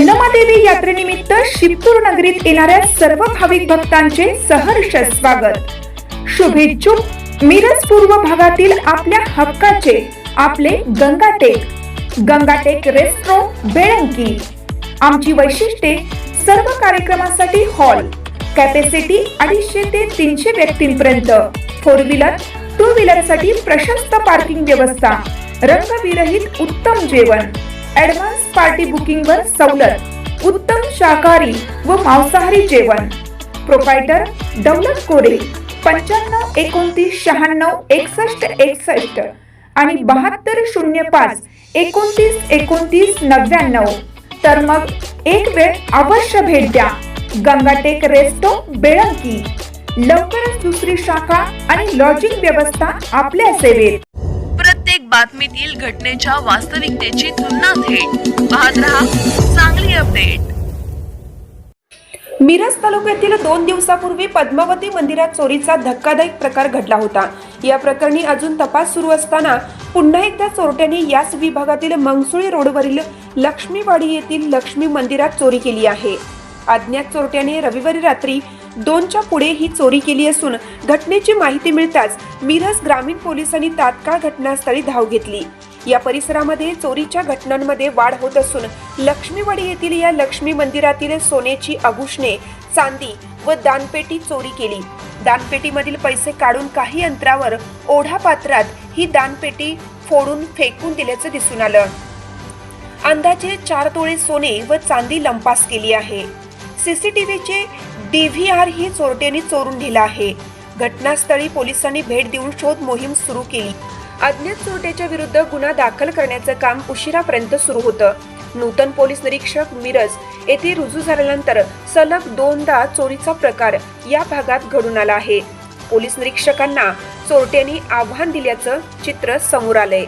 यल्लमादेवी यात्रेनिमित्त शिवपूर नगरीत येणाऱ्या सर्व भाविक भक्तांचे सहर्ष स्वागत. शुभेच्छुक मिरज पूर्व भागातील आपल्या हक्काचे आपले गंगाटेक. गंगाटेक रेस्ट्रो बेळंकी. आमची वैशिष्ट्ये सर्व कार्यक्रमासाठी हॉल कॅपॅसिटी अडीचशे ते तीनशे व्यक्तींपर्यंत. फोर व्हीलर टू व्हीलरसाठी प्रशस्त पार्किंग व्यवस्था रंगविरहित उत्तम जेवण ऍडव्हान्स पार्टी बुकिंग वर सवलत उत्तम शाकाहारी व मांसाहारी जेवण. प्रोपायटर दौलत कोरे पंच्याण्णव एकोणतीस शहाण्णव एकसष्ट एकसष्ट आणि बहात्तर शून्य पाच एकोणतीस एकोणतीस नव्याण्णव. तर मग एक वेळ अवश्य भेट द्या. गंगाटेक रेस्टो बेळंकी. लवकरच दुसरी शाखा आणि लॉजिंग व्यवस्था आपल्या सेवेत. प्रत्येक बातमीतील घटनेच्या वास्तविकतेची तुलना थेट. पाहत रहा चांगली अपडेट. मिरज तालुक्यातील दोन दिवसापूर्वी पद्मावती मंदिरात चोरीचा धक्कादायक प्रकार घडला होता. या प्रकरणी अजून तपास सुरू असताना पुन्हा एकदा चोरट्यांनी याच विभागातील मंगसुळी रोडवरील लक्ष्मीवाडी येथील लक्ष्मी मंदिरात चोरी केली आहे. अज्ञात चोरट्याने रविवारी रात्री दोनच्या पुढे ही चोरी केली असून घटनेची माहिती मिळताच मिरज ग्रामीण पोलिसांनी तात्काळ घटनास्थळी धाव घेतली. या परिसरामध्ये चोरीच्या घटनांमध्ये वाढ होत असून लक्ष्मीवाडी येथील या लक्ष्मी मंदिरातील सोन्याची आभूषणे चांदी व दानपेटी चोरी केली. दानपेटीमधील पैसे काढून काही अंतरावर ओढा पात्रात ही दानपेटी फोडून फेकून दिल्याचं दिसून आलं. अंदाजे चार तोळे सोने व चांदी लंपास केली आहे. सीसीटीव्हीचे डीव्हीआर ही चोरट्यांनी चोरून दिला आहे. घटनास्थळी पोलिसांनी भेट देऊन शोध मोहीम सुरू केली. अज्ञात चोरट्याच्या विरुद्ध गुन्हा दाखल करण्याचं काम उशिरापर्यंत सुरू होतं. नूतन पोलीस निरीक्षक मिरज येथे रुजू झाल्यानंतर सलग दोनदा चोरीचा प्रकार या भागात घडून आला आहे. पोलीस निरीक्षकांना चोरट्यांनी आव्हान दिल्याचं चित्र समोर आलंय.